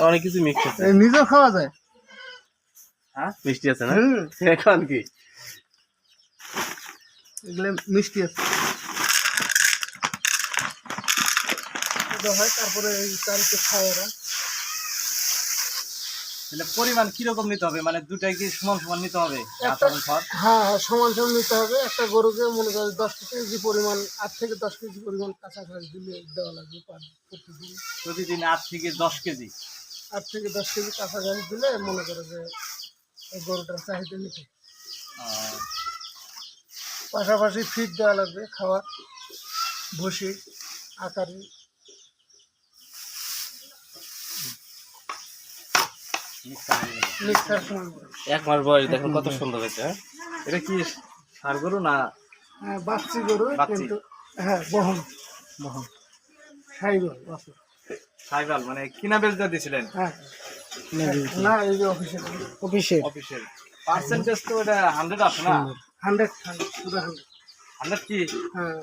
অনেক কিছু মিক্স আছে। নিজেও খাওয়া যায়? হ্যাঁ? মিষ্টি আছে না? হুম। এখন কি? এগুলো মিষ্টি আছে। হয় তারপরে এই চালকে খায় ওরা। তাহলে পরিমাণ কীরকম নিতে হবে? মানে দুটাই কি সমান সমান নিতে হবে? খড় হ্যাঁ হ্যাঁ সমান সমান নিতে হবে। একটা গরুকে মনে করে দশ কেজি পরিমাণ আট থেকে দশ কেজি পরিমাণ কাঁচা ঘাস দিলে দেওয়া লাগবে পার- প্রতিদিন। প্রতিদিন আট থেকে দশ কেজি? আট থেকে দশ কেজি কাঁচা ঘাস দিলে মনে করে যে এই গরুটার চাহিদা আহ, পাশাপাশি ফিড দেওয়া লাগবে খাবার ভুসি আকারে মিক্সার সময় করে। এক মাস বয়স দেখুন কত সুন্দর হয়েছে হ্যাঁ? এটা কি সার গরু না হ্যাঁ বাচ্চি গরু কিন্তু হ্যাঁ বহন বহন। মানে কিনা দিয়েছিলেন হ্যাঁ। না এই যে অফিসের। অফিসের। অফিসিয়াল পার্সেন্টেজ তো এটা হান্ড্রেড আছে না? হান্ড্রেড হান্ড্রেড হান্ড্রেড হান্ড্রেড কি? হ্যাঁ।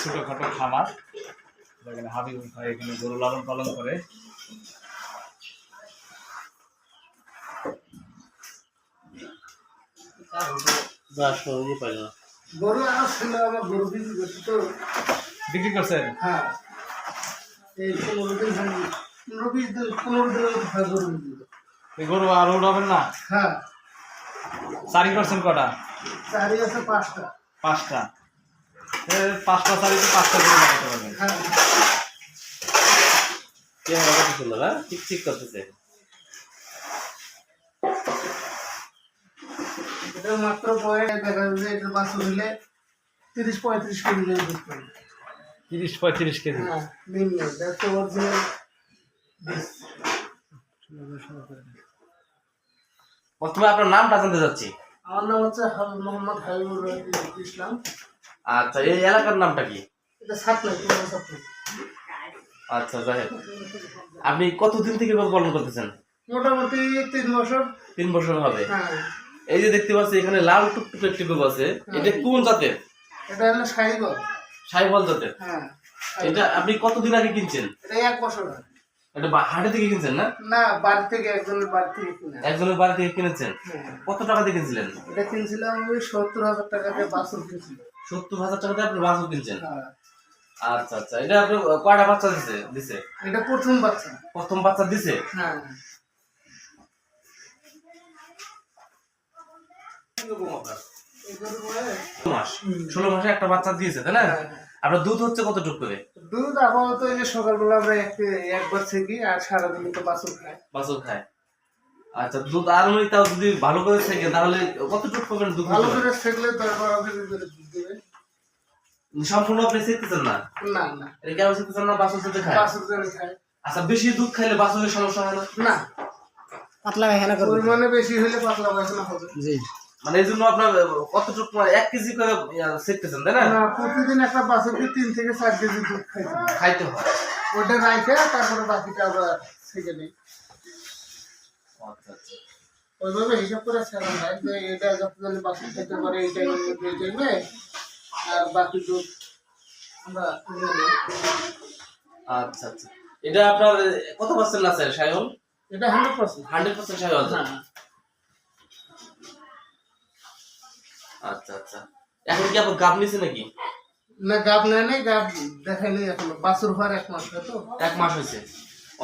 ছোটখাটো খামার। এখানে হাবিবুল ভাই এখানে গরু লালন পালন করে। বিক্রি করছেন? হ্যাঁ। এই পনেরো দিন পনেরো বিশ দিন পনেরো দিন গরু। এই আর না? হ্যাঁ। চারি কটা? চারি আছে পাঁচটা। পাঁচটা। পাঁচটা চারিতে পাঁচটা গরু লাগাতে পারবেন। হ্যাঁ ক্যামেরা কত সুন্দর হ্যাঁ ঠিক ঠিক করতেছে। এটা মাত্র দেখা যাচ্ছে হলে তিরিশ পঁয়ত্রিশ কেজি করে দুধ পাবে। তিরিশ পঁয়ত্রিশ কেজি। হ্যাঁ নিম্ন দেখতে অরিজিনাল প্রথমে আপনার নামটা জানতে চাচ্ছি। আমার নাম হচ্ছে মোহাম্মদ হাবিবুর ইসলাম। আচ্ছা এই এলাকার নামটা কি? আচ্ছা হোক। আপনি কতদিন থেকে পালন করতেছেন? মোটামুটি তিন বছর। তিন বছর হবে। হ্যাঁ। এই যে দেখতে পাচ্ছি এখানে লাল টুকটুক একটি গরু আছে। এটা কোন জাতের? এটা হলো সাইবল সাইবল জাতের। হ্যাঁ এটা আপনি কতদিন আগে কিনছেন? এটা এক বছর এটা হাটে থেকে কিনছেন না? না বাড়ি থেকে একজনের বাড়ি থেকে কিনে একজনের বাড়ি থেকে কিনেছেন? হ্যাঁ। কত টাকা দিয়ে কিনছিলেন? এটা কিনছিলাম ওই সত্তর হাজার টাকা দিয়ে বাছুর কিনছিলাম। সত্তর হাজার টাকা দিয়ে আপনি বাছুর কিনছেন? হ্যাঁ। আচ্ছা আচ্ছা। এটা আপনি কয়টা বাচ্চা দিছে? দিছে? এটা প্রথম বাচ্চা। প্রথম বাচ্চা দিছে? হ্যাঁ। ষোলো মাস। ষোলো মাসে একটা বাচ্চা দিয়েছে তাই না? হ্যাঁ। আপনার দুধ হচ্ছে কতটুকু করে? দুধ আপাতত এই যে সকালবেলা আমরা একবার থেকে আর সারাদিন তো বাছুর খাই বাছুর খায়। আচ্ছা দুধ আর উনি তাও যদি ভালো করে থাকে তাহলে কতটুকু পাবেন দুধ ভালো করে কেজি করে দুধ দেবে সম্পূর্ণ আপনি শিখতেছেন না? না না। এটা কেন শিখতেছেন না বাছুর সাথে খায়? বাছুর জানি খায় আচ্ছা বেশি দুধ খাইলে বাছুরের সমস্যা হয় না? না। পাতলা পায়খানা করবে। পরিমাণে বেশি হলে পাতলা পায়খানা হবে। জি। মানে এই জন্য আপনার কতটুকু মানে এক কেজি করে শিখতেছেন তাই না? না প্রতিদিন একটা বাছুরকে তিন থেকে চার কেজি দুধ খাইতে। খাইতে হয়। ওটা রাখে তারপরে বাকিটা আবার থেকে নেই। ওইভাবে হিসাব করে ছেড়া হয়। যে এটা যতজন বাছুর খেতে পারে এই টাইমের মধ্যে এই টাইমে আর বাকি দুধ আমরা আচ্ছা আচ্ছা। এটা আপনার কত পার্সেন্ট আছে সায়ন এটা hundred percent hundred percent Sayan আচ্ছা আচ্ছা। এখন কি আপনার গাপ নিছে নাকি? না গাব নেয় নাই গাব দেখাই নেই এখনও। বাছুর হওয়ার এক মাস তো। এক মাস হয়েছে।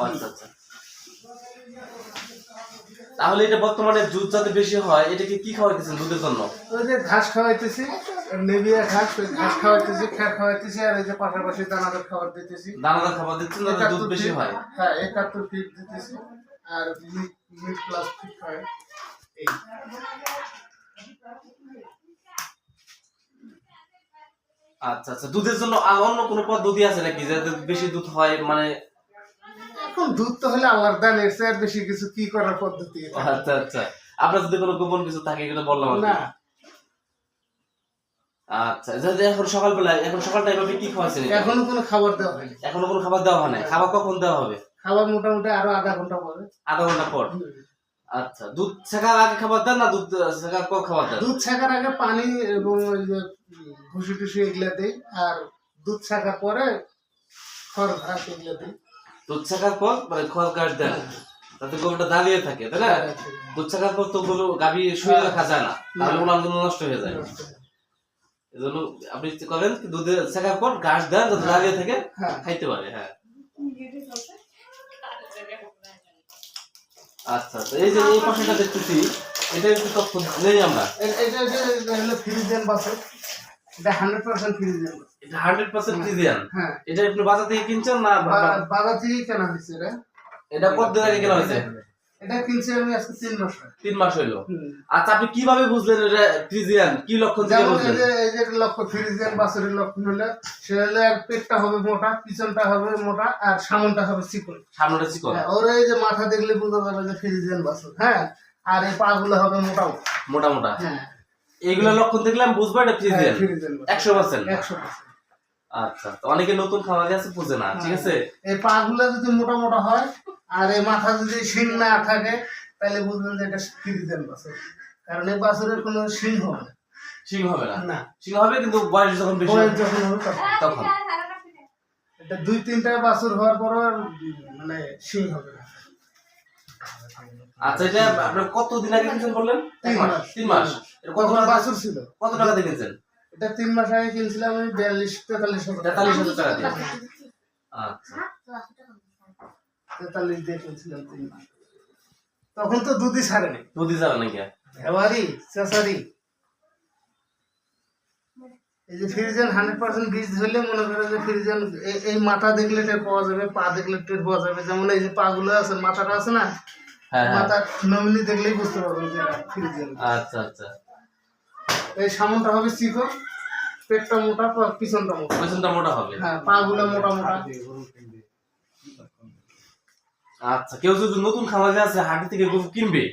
আচ্ছা আচ্ছা। তাহলে এটা বর্তমানে দুধ যাতে বেশি হয় এটাকে কি খাওয়াইতেছেন দুধের জন্য? ওই যে ঘাস খাওয়াইতেছি নেবিয়া ঘাস ওই ঘাস খাওয়াইতেছি খ্যার খাওয়াইতেছি আর এই যে পাশাপাশি দানাদার খাবার দিতেছি। দানাদার খাবার দিচ্ছেন যাতে দুধ বেশি হয়? হ্যাঁ একাত্তর ফিট দিতেছি আর মিট প্লাস ফিট হয়। এই। আচ্ছা আচ্ছা দুধের জন্য আর অন্য কোনো পদ্ধতি আছে নাকি যাতে বেশি দুধ হয় মানে দুধ তো হলে আল্লাহর দান এর চেয়ে আর বেশি কিছু কি করার পদ্ধতি আচ্ছা আচ্ছা। আপনার যদি কোনো গোপন কিছু থাকে এগুলো বললাম না। আচ্ছা যাতে এখন সকালবেলা এখন সকাল টাইমে আপনি কি খাওয়াচ্ছেন এখনও কোনো খাবার দেওয়া হয়নি। এখনও কোনো খাবার দেওয়া হয় নাই? খাবার কখন দেওয়া হবে? খাবার মোটামুটি আরও আধা ঘণ্টা পরে। আধা ঘণ্টা পর? আচ্ছা দুধ শেখার আগে খাবার দেন না দুধ শেখার পর খাবার দেন? দুধ ছাকার আগে পানি এবং ওই যে ভুসি টুসি এগুলা দিই আর দুধ ছাকার পরে খড় ঘাস এগুলো দিই। দুধ শেখার পর মানে খড় গাছ দেন তাতে গরুটা দাঁড়িয়ে থাকে তাই না? দুধ শেখার পর তো গরু গাভী শুয়ে রাখা যায় না। তাহলে ওনার জন্য নষ্ট হয়ে যায়। এজন্য আপনি করেন দুধে শেখার পর ঘাস দেন যাতে দাঁড়িয়ে থেকে হ্যাঁ। খাইতে পারে হ্যাঁ। আচ্ছা আচ্ছা। এই যে এই পাশেটা দেখতেছি এটা একটু তথ্য নেই আমরা। এটা এটা হলো ফ্রিজেন বাসে। এটা এটা ফ্রিজিয়ান? হ্যাঁ। এটা আপনি বাজার থেকে কিনছেন না বাজার? থেকেই কেনা হয়েছে এটা। এটা কতদিন আগে কেনা হয়েছে? এটা কিনছি আমি আজকে তিন মাস তিন মাস হইল। আচ্ছা আপনি কীভাবে বুঝলেন এটা ফ্রিজিয়ান? কি লক্ষণ থেকে বুঝলেন? এই যে বাসের লক্ষণ হলে পেটটা হবে মোটা পিছনটা হবে মোটা আর সামনটা হবে চিকন। সামনেটা চিকন। হ্যাঁ, ওর এই যে মাথা দেখলে বোঝা যাবে যে ফ্রিজেন বাসের হ্যাঁ আর এই পা গুলো হবে মোটা মোটা মোটা। হ্যাঁ। এইগুলো লক্ষণ দেখলে আমি বুঝব এটা ফ্রিজিয়ান একশো পার্সেন্ট। একশো আচ্ছা তো অনেকে নতুন খামারে আছে বুঝে না ঠিক আছে? এই পা গুলো যদি মোটা মোটা হয় আর এই মাথা যদি শিং না থাকে তাহলে বুঝবেন যে এটা কারণ এই বাসের কোনো শিং হবে না। সিং হবে না? না। সিং হবে কিন্তু বয়স যখন বেশি বয়স হবে, যখন হবে তখন। তখন। এটা দুই তিনটা বাছুর হওয়ার পর মানে শিং হবে না। আচ্ছা এটা আপনার কতদিন আগে কিনছেন বললেন? তিন মাস। তিন মাস। এটা কত টাকা? বাছুর ছিল। কত টাকা দিয়ে কিনছেন? এটা তিন মাস আগে কিনছিলাম আমি বিয়াল্লিশ তেতাল্লিশ হাজার। তেতাল্লিশ হাজার টাকা দিয়ে। আচ্ছা। তেতাল্লিশ দিয়ে কিনছিলাম তিন মাস। তখন তো দুধই ছাড়েনি। দুধই ছাড়েনি নাকি? ভেবারি চেসারি এই যে ফ্রিজেন হান্ড্রেড পার্সেন্ট বীজ ধরলে মনে করে যে ফ্রিজেন এই মাথা দেখলে টের পাওয়া যাবে পা দেখলে টের পাওয়া যাবে। যেমন এই যে পা গুলো আছে মাথাটা আছে না হ্যাঁ হ্যাঁ। মাথা নমিনি দেখলেই বুঝতে পারবেন যে ফ্রিজেন আচ্ছা আচ্ছা। এই সামনটা হবে চিকন পেটটা মোটা পিছনটা মোটা। পেছনটা মোটা হবে। হ্যাঁ পা গুলো মোটা মোটা। আচ্ছা কেউ যদি নতুন খামারে আছে হাটি থেকে গরু কিনবে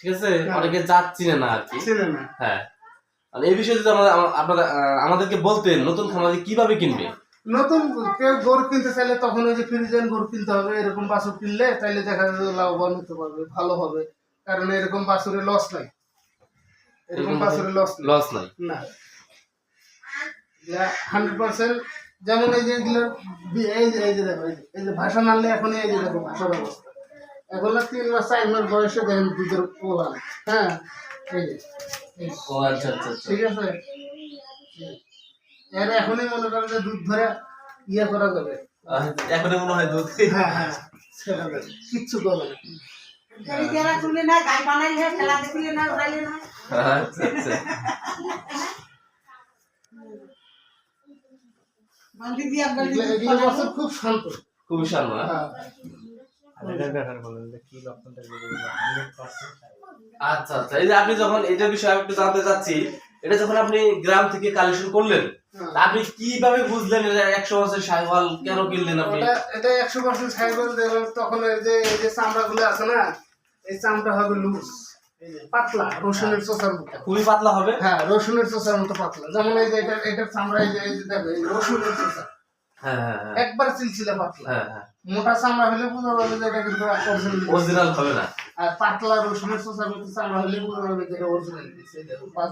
ঠিক আছে? হ্যাঁ। অনেকে জাত চিনে না আর কি। চেনে না। হ্যাঁ। আর এই বিষয়ে যদি আমরা আপনারা আমাদেরকে বলতেন নতুন খামারে কীভাবে কিনবে। নতুন কেউ গরু কিনতে চাইলে তখন ওই যে ফ্রিজেন গরু কিনতে হবে এরকম বাছুর কিনলে তাইলে দেখা যাবে লাভবান হতে পারবে ভালো হবে। কারণ এরকম বাছুরে লস নাই। এরকম বাছুরে লস লস নাই। না। হান্ড্রেড পার্সেন্ট যেমন এই যে এগুলো এই যে এই যে দেখো এই যে- ভাষা নাড়লে এখন এই যে দেখো ভাষার অবস্থা। এখন তিন মাস চার মাস বয়সে দেখেন দুধের পোলা হ্যাঁ এই যে। ও আচ্ছা আচ্ছা আচ্ছা। ঠিক আছে? এর এখনই মনে করেন যে দুধ ধরে ইয়ে করা যাবে। এখনই মনে হয় দুধ। হ্যাঁ হ্যাঁ কিচ্ছু করবে না। আচ্ছা আচ্ছা। খুব শান্ত। খুবই শান্ত না হ্যাঁ। আর এটার ব্যাপারে বলেন যে কি আচ্ছা আচ্ছা। এই যে আপনি যখন এটার বিষয়ে একটু জানতে চাচ্ছি এটা যখন আপনি গ্রাম থেকে কালেকশন করলেন হ্যাঁ। আপনি কীভাবে বুঝলেন এটা একশো কেন কিনলেন আপনি? এটা একশো পার্সেন্ট তখন এই যে এই যে আছে না এই চামড়া হবে লুজ পাতলা রসুনের চোষার মতো। খুবই পাতলা হবে? হ্যাঁ রসুনের চোষার মতো পাতলা। যেমন এই যে এটা এটার চামড়া এই যে এই যে দেখো রসুনের চোষা হ্যাঁ হ্যাঁ একবার চিলচিলে পাতলা। মোটা চামড়া হলে বোঝা যাবে যে এটা কিন্তু অরিজিনাল হবে না। আর পাতলা রসুনের মতো চামড়া হলে বোঝা যাবে অরিজিনাল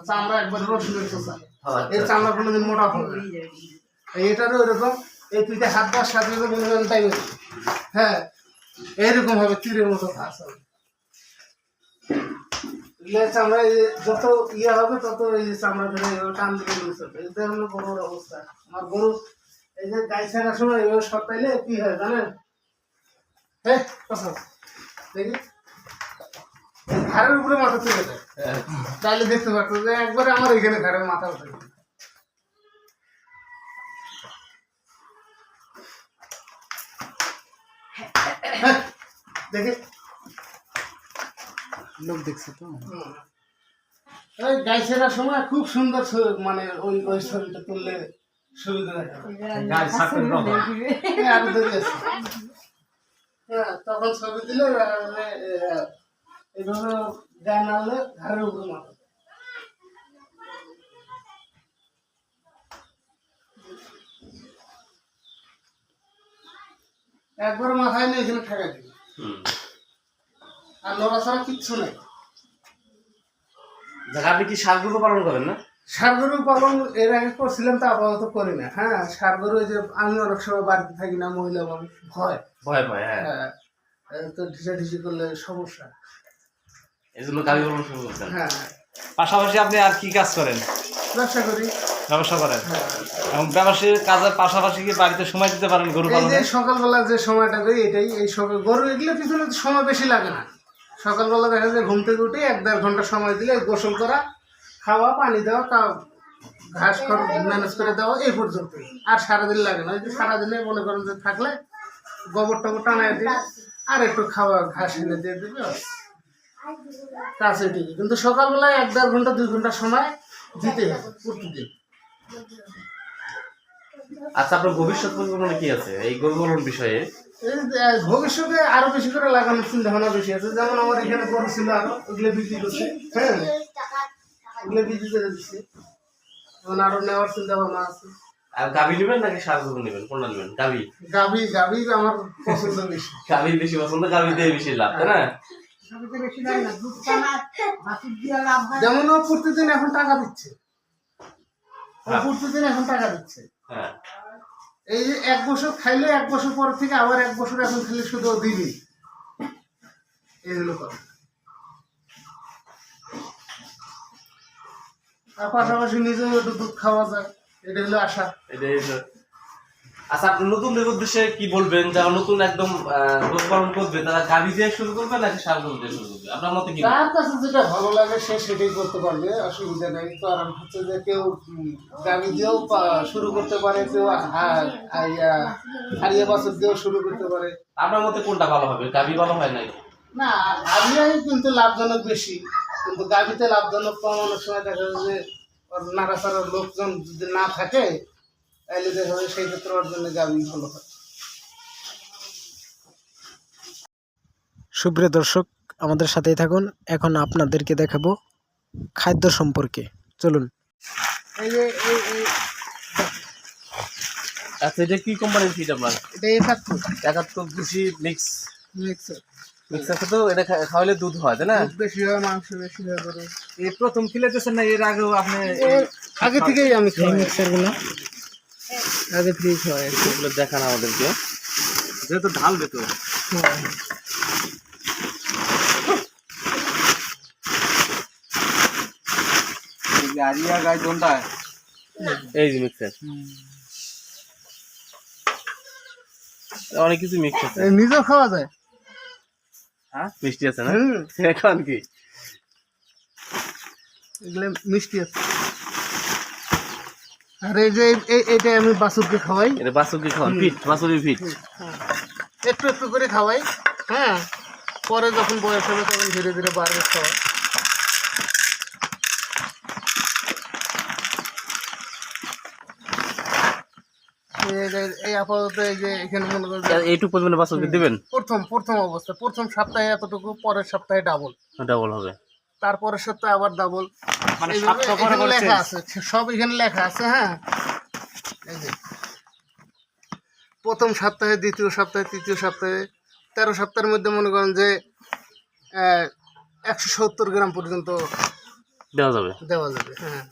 চামড়া একবার রসুনের চোষা আচ্ছা, চামড়া কোনোদিন মোটা হবে এটারও এরকম এই পিঠে হাত দেওয়ার সাথে তাই হবে। হ্যাঁ এইরকম হবে তীরের মতো। ঘাস হবে চামড়া যত ইয়ে হবে তত এই যে চামড়া ধরে টান দিকে হবে এটা হলো গরুর অবস্থা। আমার গরু এই যে গাই ছাড়ার সময় এইভাবে সপ্তাহে কি হয় জানেন? হ্যাঁ দেখি। ঘাড়ের উপরে মাথা তুলে দেয় হ্যাঁ। তাহলে দেখতে পারতো যে একবারে আমার এখানে ঘাড়ের মাথা উঠে দেখে লোক দেখছে তো হুম। এই গাই ছেড়ার সময় খুব সুন্দর মানে ওই ওই ছবিটা তুললে সুবিধা দেখা যায়। হ্যাঁ। হ্যাঁ তখন ছবি দিলে এইভাবে গায়ে নাড়লে ঘাড়ের উপরে মাথা একবার মাথায় নিয়ে এখানে ঠেকা হুম। আর নড়াচড়া কিচ্ছু নেই। আপনি কি সার গরু পালন করেন না? ষাড় গরু পালন এর আগে করছিলাম তো আপাতত করি না। হ্যাঁ ষাড় গরু যে আমি অনেক সময় বাড়িতে থাকি না মহিলা মানুষ ভয়। ভয় ভয় হ্যাঁ। হ্যাঁ তো ঢিসা ঢিসি করলে সমস্যা। এই জন্য পালন শুরু করছেন হ্যাঁ। পাশাপাশি আপনি আর কি কাজ করেন? ব্যবসা করি। ব্যবসা করেন? হ্যাঁ। এবং ব্যবসায়ীর কাজের পাশাপাশি কি বাড়িতে সময় দিতে পারেন গরু এই পালনে? যে সকালবেলা যে সময়টা করি এটাই এই সকাল গরু এগুলো পিছনে সময় বেশি লাগে না। সকালবেলা দেখা যায় ঘুম থেকে উঠে এক দেড় ঘণ্টা সময় দিলে গোসল করা খাওয়া পানি দেওয়া তা ঘাস ম্যানেজ করে দেওয়া এই পর্যন্ত। আর সারাদিন লাগে না। ওই যে সারাদিনে মনে করেন যে থাকলে গোবর টবর টানায় দিলে আর একটু খাওয়া ঘাস এনে দিয়ে দিবে কাজ এটুকু কিন্তু সকালবেলায় এক দেড় ঘণ্টা দুই ঘণ্টা সময় দিতে হবে প্রতিদিন আচ্ছা আপনার ভবিষ্যৎ পরিকল্পনা কি আছে? এই গরু পালন বিষয়ে ভবিষ্যতে আরও বেশি করে লাগানোর চিন্তা ভাবনা বেশি আছে। যেমন আমার এখানে করেছিল আরও ওগুলো বিক্রি করছে হ্যাঁ? ওগুলো বিক্রি করে দিচ্ছে। এখন আরও নেওয়ার চিন্তা ভাবনা আছে। আর গাভী নেবেন নাকি সার গরু নেবেন? কোনটা নেবেন? গাভী? গাভি গাভি আমার পছন্দ বেশি। গাভী বেশি পছন্দ গাভী দিয়ে বেশি লাভ তাই না? যেমন ও প্রতিদিন এখন টাকা দিচ্ছে। ও হ্যাঁ। প্রতিদিন এখন টাকা দিচ্ছে। হ্যাঁ। এই যে এক বছর খাইলে এক বছর পর থেকে আবার এক বছর এখন খেলে শুধু ও দিবি। এই হলো কথা। আর পাশাপাশি নিজেও একটু দুধ খাওয়া যায়। এটা হলো আশা। এটাই আচ্ছা আপনি নতুনদের উদ্দেশ্যে কি বলবেন? যারা নতুন একদম গরু করবে তারা গাভী দিয়ে শুরু করবে নাকি সার গরু দিয়ে শুরু করবে? আপনার মতে কি? তার কাছে যেটা ভালো লাগে সে সেটাই করতে পারবে অসুবিধা নেই। কারণ হচ্ছে যে কেউ গাভী দিয়েও শুরু করতে পারে কেউ হারিয়ে বাছর দিয়েও শুরু করতে পারে। আপনার মতে কোনটা ভালো হবে? গাভী ভালো হয় নাই না আলিয়াই কিন্তু লাভজনক বেশি। কিন্তু গাভিতে লাভজনক কম অনেক সময় দেখা যায় যে নাড়াচাড়ার লোকজন যদি না থাকে তাহলে দেখা যায় সেই ক্ষেত্রে ওর জন্য গাভি ভালো হয় সুপ্রিয় দর্শক আমাদের সাথেই থাকুন। এখন আপনাদেরকে দেখাবো খাদ্য সম্পর্কে। চলুন। এই যে এই এই আচ্ছা এটা কি কোম্পানির ফিড আপনার? এটা একাত্তর। একাত্তর ভুসি মিক্স মিক্সার মিক্স আছে তো এটা খাওয়ালে দুধ হয় তাই না? বেশি হয় মাংস বেশি হয় করে এই প্রথম না এর আগেও আপনি আগে থেকেই আমি মিক্সারগুলো আগে খাওয়াই। এগুলো দেখান আমাদেরকে। যেহেতু ঢালবে তো। এই যে মিক্সার অনেক কিছু মিক্স আছে। নিজেও খাওয়া যায়? মিষ্টি আছে না? এখন কি? এগুলো মিষ্টি আছে। আর এই যে এটা আমি বাসুরকে খাওয়াই। এটা বাসুকি খাওয়ান ফিট বাসুরি ফিট একটু একটু করে খাওয়াই হ্যাঁ। পরে যখন বয়স হবে তখন ধীরে ধীরে বাড়বে খাওয়া এই এই আপাতত এই যে এখানে মনে করবে এইটুকু পরিমাণে দিবেন? প্রথম প্রথম অবস্থা। প্রথম সপ্তাহে এতটুকু পরের সপ্তাহে ডাবল ডাবল হবে। তারপরের সপ্তাহে আবার ডাবল মানে লেখা আছে সব এখানে লেখা আছে হ্যাঁ? এই যে। প্রথম সপ্তাহে দ্বিতীয় সপ্তাহে তৃতীয় সপ্তাহে তেরো সপ্তাহের মধ্যে মনে করেন যে একশো সত্তর গ্রাম পর্যন্ত দেওয়া যাবে। দেওয়া যাবে হ্যাঁ।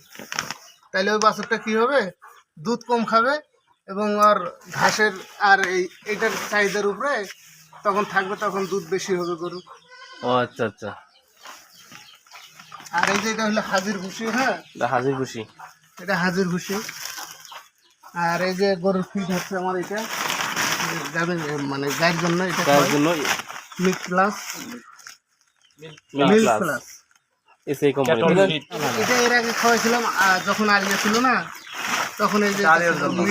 তাহলে ওই বাছুরটা কী হবে? দুধ কম খাবে এবং আর ঘাসের আর এই এটার চাহিদার উপরে তখন থাকবে তখন দুধ বেশি হবে গরু। ও আচ্ছা আচ্ছা। আর এই যে এটা হলো হাজির ভুসি হ্যাঁ? এটা হাজির খুশি এটা হাজির ভুসি। আর এই যে গরুর ফিড হচ্ছে আমার এটা যাবে মানে গায়ের জন্য এটা তার জন্য milk plus milk milk plus plus এসে কোম্পানি এটা এর আগে খাওয়াইছিলাম যখন আলিয়া ছিল না তখন এই যে মোড।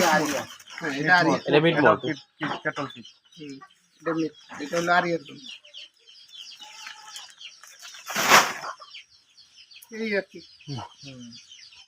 হ্যাঁ এটা আলিয়া এটা মড হুম, এটা হলো আরিয়ার জন্য। এই আর কি